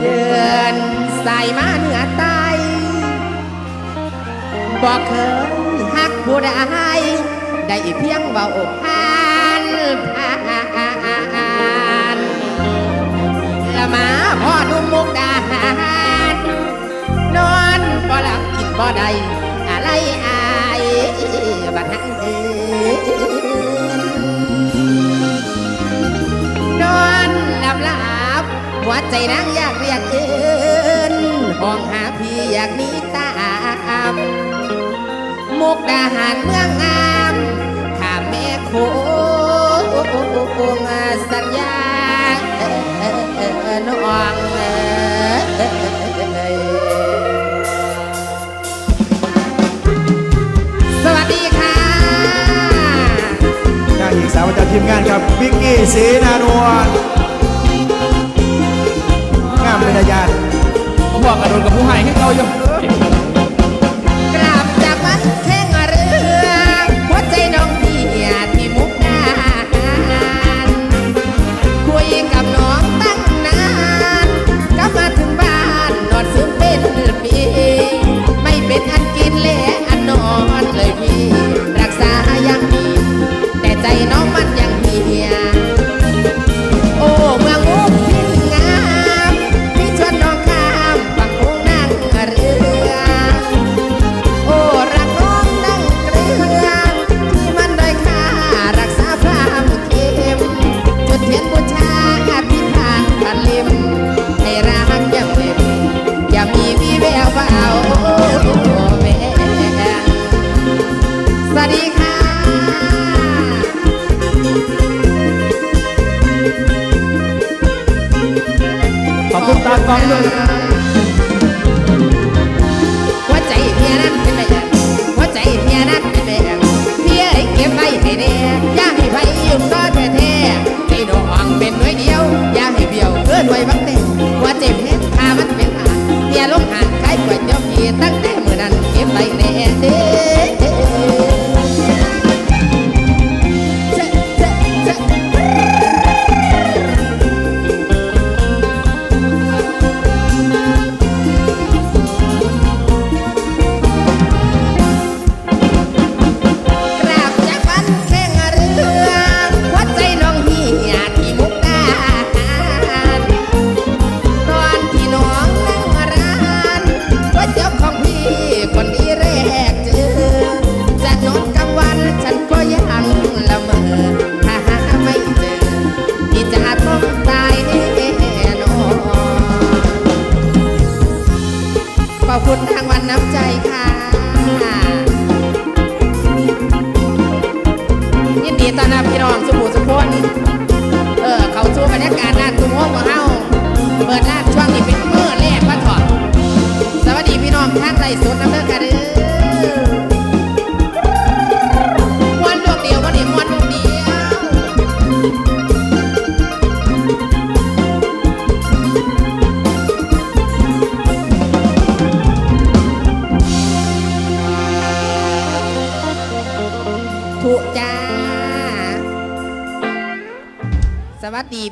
เดินใสายมาเหนือใต้บอกเคยหักผู้ใดได้เพียงเบาอกผ่านผ่านละมาพ่อหนุ่มมุกดาหารนอนบ่หลับกินบ่ได้อะไรอายบัดนั้นเอนอนหลับลับ หัวใจนางอยากเรียกเอินห้องหาพี่อยากหนีตามมุกดาหารเมืองงามข้าแม่โคงสัญญาน้องสวัสดีค่ะนางหญิงสาวประจำทีมงานครับบิกกี้ศรีนานวล ผมบอกกร อ ศร้านตุ้มโฮมของเฮา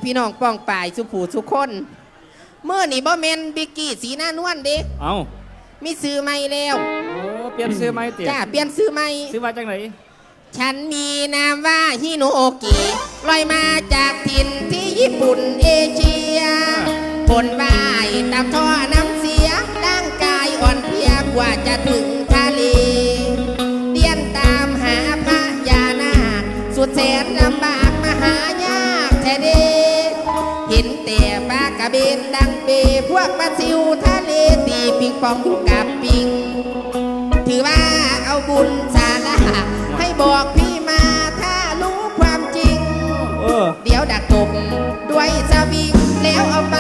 พี่น้องป้องป่ายสุผูสุคนเมื่อนี่บ่เมนบิกกี้สีหน้านวลเด้เอ้ามีซื้อใหม่แล้วโอ้เปลี่ยนซื้อไหมเตี๋ยจ้าเปลี่ยนซื้อใหม่ ซื้อมาจากไหนฉันมีนามว่าฮิโนโอกิลอยมาจากถิ่นที่ญี่ปุ่นเอเชียผลว่ายตามท่อน้ำเสียร่างกายอ่อนเพลียกว่าจะถึงทะเลเดียนตามหาพระยานาคสุดแสนลำบากมหาย ปิงปองอยู่กับปิง ถือว่าเอาบุญสาระให้บอกพี่มาถ้ารู้ความจริง เออ เดี๋ยวดักตบด้วยสวิงแล้วเอาไป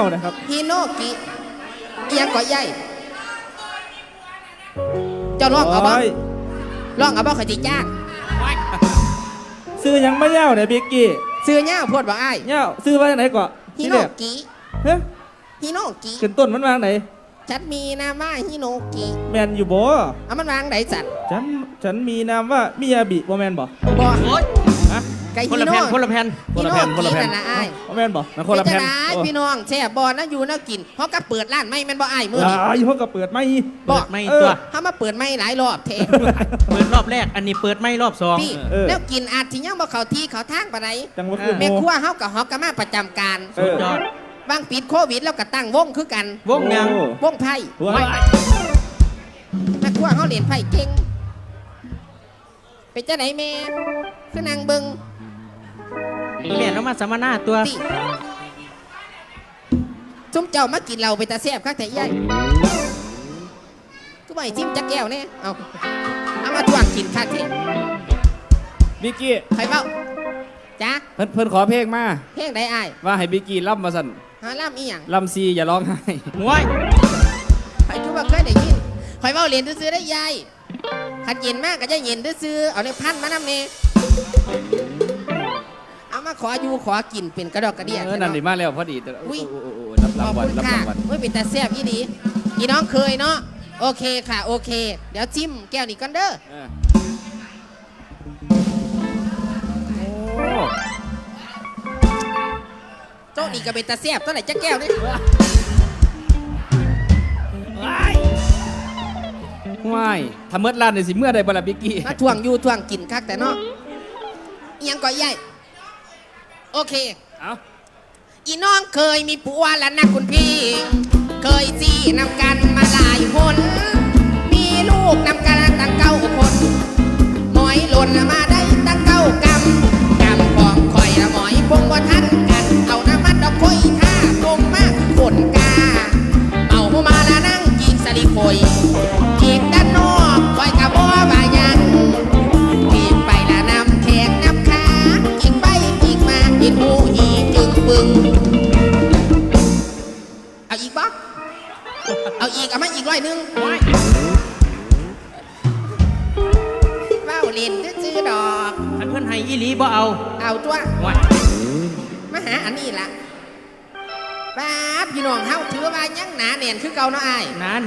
วนะครับ ฮิโนกิเอียงก่อใหญ่เจ้าร้องเอาบ้างโยร้องเอาบ้างขอยจิจ้างซซื้อหยังไม่เย้าเนี่ยบิกกี้ซื้อเงี้ยพวดบอกไอ้ายเย้าซื้อไว้ไหนก่อนฮิที่โนเด็กกิเฮ้ยฮิโนกิขึ้นต้นมันวางไหนฉันมีนามว่าฮิโนกิ แมนอยู่บ่เอามันวางไหนสัตว์ฉัน ฉันมีนามว่ามิยาบิบ่แมนบ่บ อโอ้ยฮะไก่คนฮิละโนแผ่นคนละแผ่นคนละแผ่นคนละแผ่นฮิโกินั่นนะไอ้ายบ่แมนบ่มันคนละแผ่นเป็จังไดโอ้พี่น้องแช่บอลนะอยู่นะกินเพราะก็เปิดร้านไม่แม่นบ่ไอ้ายมืออ่นี้าอยู่เพิ่งก็เปิดไม่บอเปิกดไม่เออตัว ถ้ามาเปิดไม่หลายรอบเทเปิดรอบแรก อันนี้เปิดไม่รอบสอง พี่เออ แล้วกินอาจสิยังบ่เข้าที่เขาทางปานใดจังว่าคือแม่โมครัวเฮากับฮอกกะมาประจำการเอ สุดอยอด บางปิดโควิดแล้วก็ตั้งวงคือกันวงยัง โอ้ วงไพ่หัวไม่แม่ครัวเฮาเล่นไพ่เก่งเป็นจังไดแม่คือนางเบิง แม่นเอามาสัมมนาตัว ติจุ้มเจ้ามากินเหล้าไปตาแซ่บคักแต่ใหญ่ก็ไม่จิ้มจักแก้วแน่เอาเอามาทวงกินคักทีบิกกี้ใครเบ้าจ้าเพิ่นเพิ่นขอเพลงมา เพลงใดอ้ายว่าให้บิกกี้ล่ำมาสั่นหาล่ำอีหยังล่ำซีอย่าร้องไห้ หวยใครคิดว่าเคยได้ยินใครเบ้าเรียนซื้อๆได้ยายขันเย็นมากก็จะเย็นซื้อๆเอาในพันมานำเนเอา มาขออยู่ขอกินเป็นกระดอกกระเดียเออนั่นดีเนาะมาแล้วพอดีแต่อุ๊ยโอ้โอ้โอ้โอ้รับขราองบวัลคุณรับค่ะรางวัลไม่เป็นตาแซ่บอีดีอีน้องเคยเนาะโอเคค่ะ โอเค เดี๋ยวจิ้มแก้วนี้กันเด้อเออโอ้โต๊ะนี้ก็เป็นตาแซ่บตัวไหนจะแก้วนี่ว้ายทำเมื่อร้านในสิเมื่อใดบลาบิกกี้มาทวงอยู่ทวงกินคักแต่เนาะอิหยังก็ใหญ่ โอเค เอาอีน้องเคยมีผัวแล้วนะคุณพี่ เคยซีนำกันมาหลายคน มีลูกนำกันตั้งเก้าคนหมอยหล่นมาได้ตั้งเก้ากำกำของข่อยละหมอยพงบ่ทัน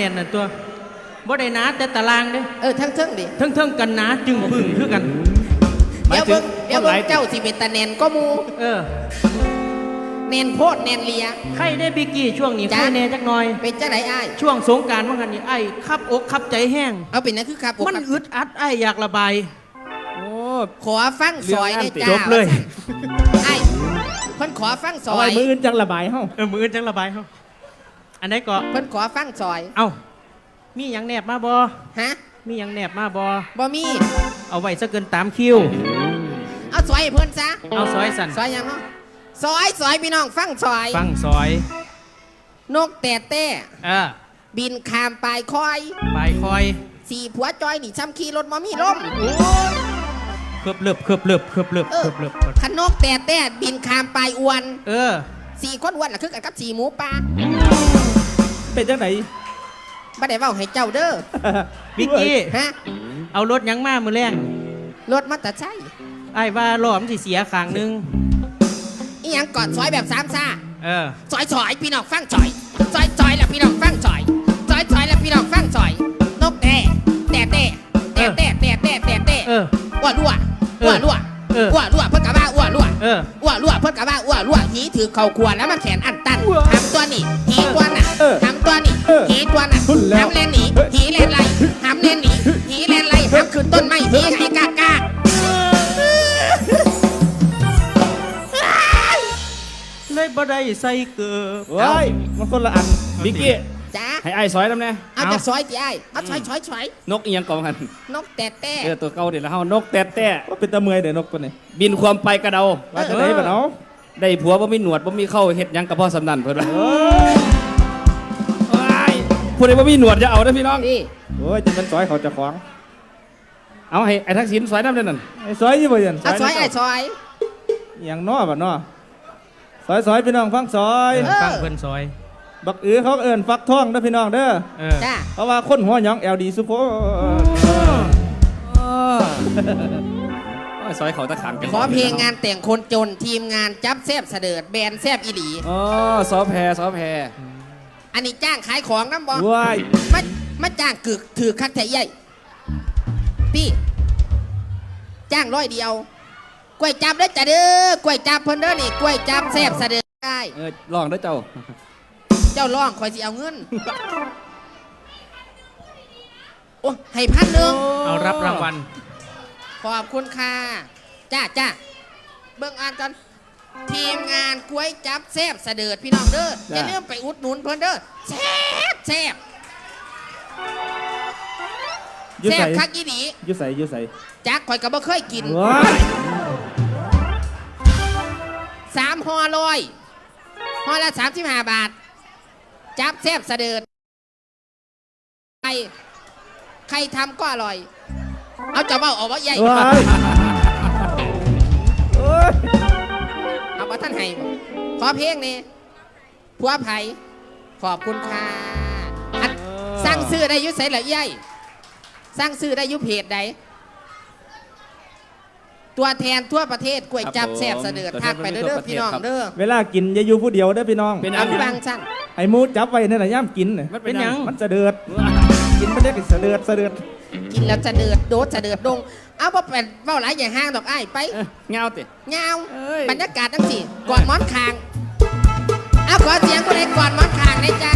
นาแน่นน่ะตัวบ่ได้หนาแต่ตารางเด้เออทั้งเทิงๆดิเทิงๆกันหนาจึงพึ่งคือกันเดี๋ยวเบิ่งเดี๋ยวเบิ่งเจ้าสิเป็นตาแน่นก็หมูเออแน่นโพดแน่นเลีย ใครได้บิกกี้ช่วงนี้จ้ะใครแน่จักหน่อย เป็นจังไดอ้ายช่วงสงกรารว่างันนี่ไอ้ขับอกขับใจแห้ง เอาเป็นนั่นคือครับมันอึดอัดไอ้อยากระบาย โอ้ขอฟังซอยได้จ้าจบเลย ไอ้ายเพิ่นขอฟังซเอาอไว้ยมืออื่นจังระบายเฮาเออมืออนจังระบายเขา อันไหนก็เพิ่นขอฟังซอย เอ้ามีหยังแนบมาบอฮะมีหยังแนบมาบอบ่มี เอาไว้ซะเกินตามคิว เอาซอยให้เพิ่นซะ เอาซอยสันซอยยังเนาะซอยซอยพี่น้องฟังซอย ฟังซอย นกแต่แต่เออบินข้ามปลายคอย ปลายคอยสี่ผัวจอยนี่ช้ำขี่รถมามีลมโอ้ยเคลือบเลือบเคลือบเลือบเคลือบเลือบเอเคอลือบเลือบขนกแต่แต่บินข้ามปลายอวน เออสี่คนอ้วนล่ะคือกันกับสี่หมูป่า เป็นจังไหน บ่ได้เว้าให้เจ้าเด้อบิกกี้ฮะ เอารถหยังมามือแรงรถมาแต่ใช่ไอ้ว่าล้อมนสิเสียขางหนึง อีหยังกอดซอยแบบสามซ่าเออ ซอยซอยพี่น้องฟังซอย ซอยซอยแล้วพี่น้องฟังซอยซอยซอยแล้วพี่น้องฟังซอย นกแต่แต่แต่แต่แต่แต่แต่แต่แต่เออ อ้วนรั่วอ้วนรั่วเออ อ้วนรั่วเพิ่นกะว่าอ้วนรั่ว เออ อ้วนรั่วเพิ่นกะว่าอ้วนรั่วหีถือเข่าควรแล้วมันแขนอันตันอ้วนทำตัวนี่หีตัวน่ะเอ อทำตัวนี่เออหีตัวน่ะหุ่นแล้วทำเลนหนีหีเลนไหลทำเลนหนีหีเลนไหลทำขึ้นต้นไม้หีให้กากาเลยบ่ได้ใส่เกือบเว้ยมันคนละอันบิกกี้จ้าให้ไอ้ายซอยน้ำแน่เอาจากซอยที่ไอ้เอาซอยซอยซอยนกอีหยังกองกัน นกแต่แต่เออตัวเก่าเดี๋ยวเราเฮานกแต่แต่ว่าเป็นตะเมอยเดี๋ยวนกตัวนี้บินความไปกระเดาว่าจะได้ปะเนาะได้ผัวบ่มีหนวดบ่มีเข้าเฮ็ดหยังกับพ่อสำนันเพิ่นว่าว้าย ผู้ใดบ่มีหนวดจะเอาเด้อพี่น้องนี่โอ้ยจะเป็นซอยเขาเจะขวางเอาให้ไอ้ทักษิณซอยน้ำเด้อนั่นไอ้ซอยอยู่บ่ยันเอาซอยไอ้ซอย อหย่างน้อบ่น้อซอยซอยพี่น้องฟังซอย เออ ฟังเพิ่นซอย บักอือเขาเอิ้นฟักทองเด้อพี่น้องเด้อ เออจ้าเพราะว่าคนหัวหยอง LD สุโพเออยซอยเขาตะขังกันขอเพลงงานแต่งคนจนทีมงานจับแซบเสดิร์ดแบรนด์แซบอีหลี อ๋อซอแพรซอแพร อันนี้จ้างขายของน้ำบอว้ายมามาจ้างกึกถือคักแถใหญ่พี่จ้างร้อยเดียวกล้วยจับเด้อจ้ะเด้อกล้วยจับเพิ่นเด้อนี่กล้วยจับแซบเสดิร์ดได้เออลองเด้อเจ้า เจ้าร้องคอยสิเอาเงินโอ้ให้พันหนึ่งเอารับรางวัลขอบคุณค่ะจ้าจ้าเบิ่งอ่านกัน ทีมงานกล้วยจับแซบเสดิร์ดพี่น้องเด้ออย่าลืมไปอุดหนุนเพิ่นเด้อแซบแซบอยุ่แซใส่บคักอีหลีอยุ่ใส่อยุ่ใส่จักข่อยก็บ่เคยกินว้ายสามห่อลอยห่อละสามสิบห้าบาท จับแซบเสดิร์ดใครใครทำก็อร่อย เอาจะเบ้าออกว่าใหญ่ ว้าย ท่านให้บ่ขอเพลงนี่ผัวไผ่ขอบคุณค่ะอันสั่งซื้อได้อยุใส่ละใหญ่สั่งซื้อได้อยุเพจใดตัวแทนทั่วประเทศกล้วยจับแซบเสดิร์ดทักไปเด้อเด้อพี่น้องเด้อเวลากินอย่าอยู่ผู้เดียวเด้อพี่น้องเป็นอัอันนบางสั้นไอ้หมูจับไว้นั่นน่ะย่ำกินน่ะมันเป็นหยัง มันจะเดือดกินมันได้กินเสดือดเสดือดกินแล้วจะเดือดโดดจะเดือดดง เอาบ่เป็นเบ้าหลายอย่างห้างดอกอ้ายไปเอ้ยเงาติ เงาวเอ้ย บรรยากาศทั้งสี่กอดหมอนคางเอาขอเสียงคนใดกอดหมอนคางเลยจ้า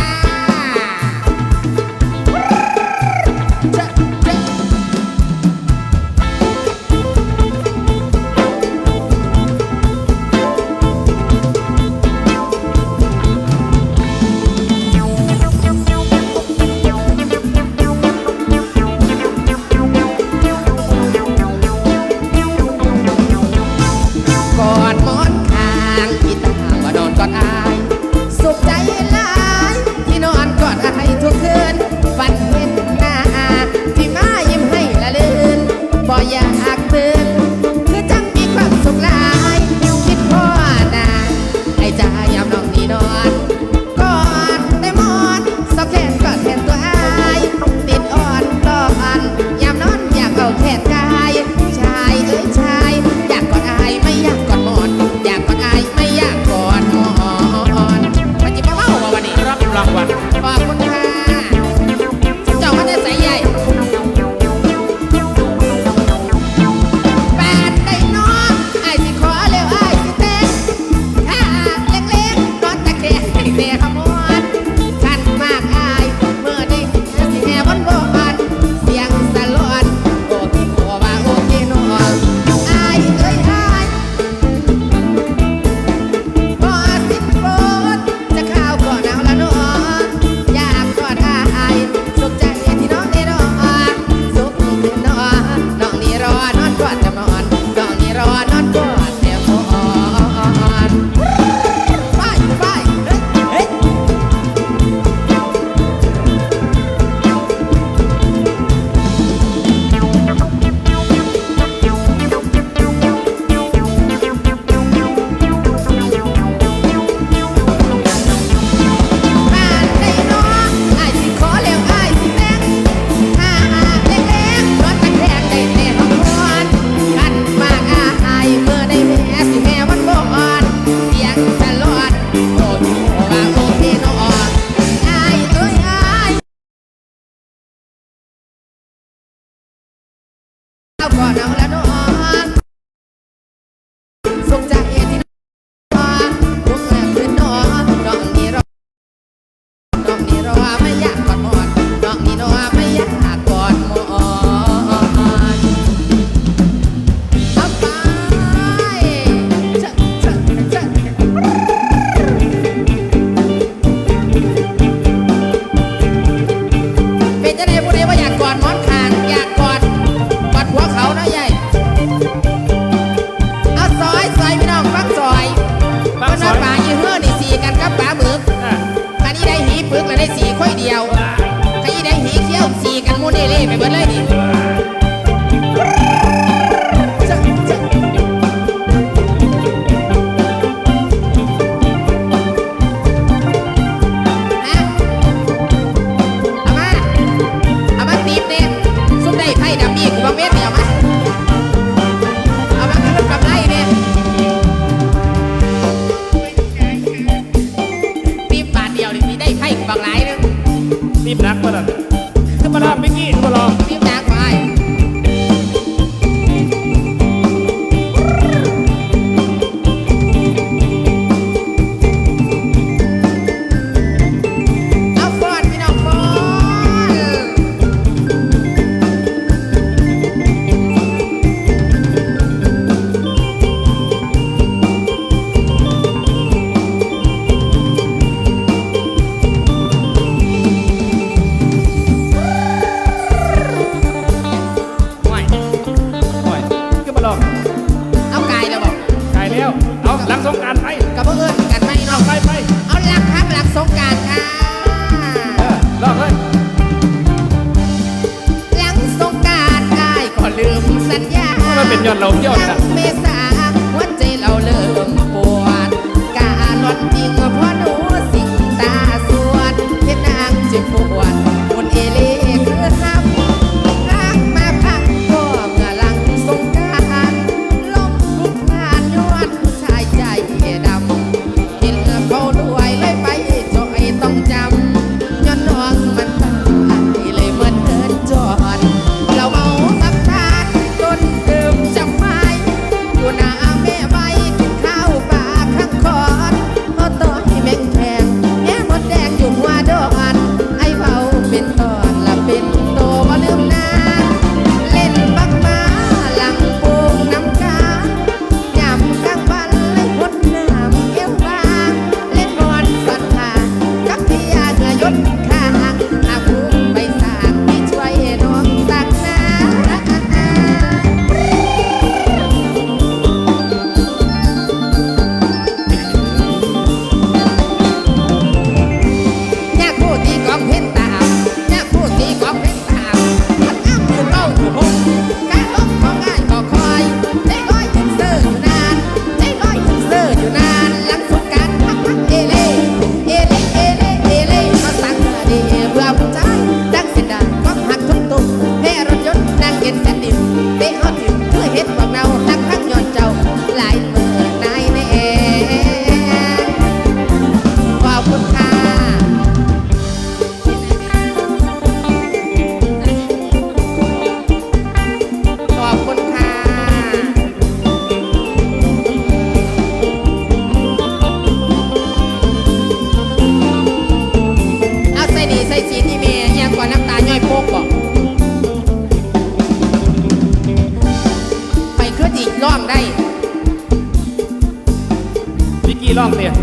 ลองเนี่ย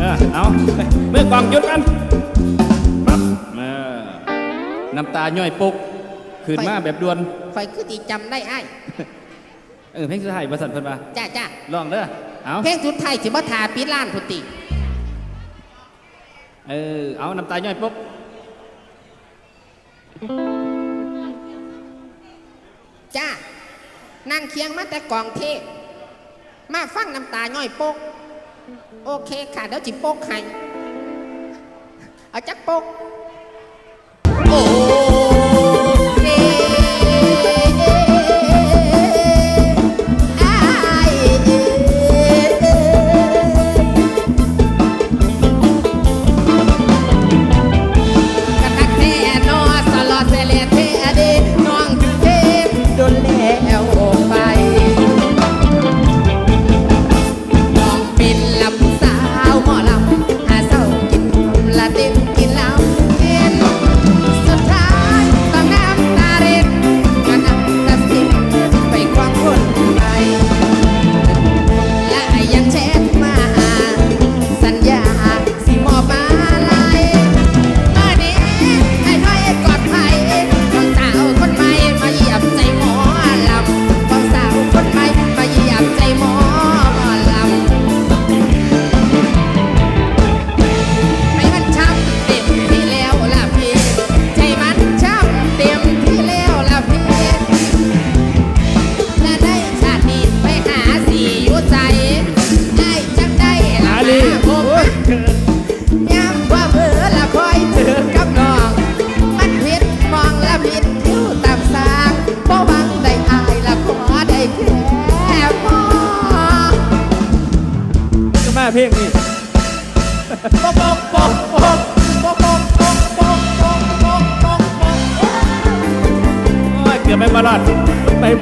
เออเอาเมื่อกองหยุดกันปั๊บเออน้ำตาย่อยปุกขืนมาแบบด่วนไฟคือตีจำได้ไอ้เออเพลงสุดท้ายบริษันพันมาจ้าจ้าลองเด้อเอาเพลงสุดท้ายสิบ่ทาปีล้านพุติเออเอาน้ำตาย่อยปุ๊บจ้านั่งเคียงมาแต่กองเทมาฟังน้ำตาย่อยปุ๊บ โอเคค่ะเดี๋ยวจิโป๊กให้เอาจักโป๊ก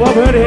love any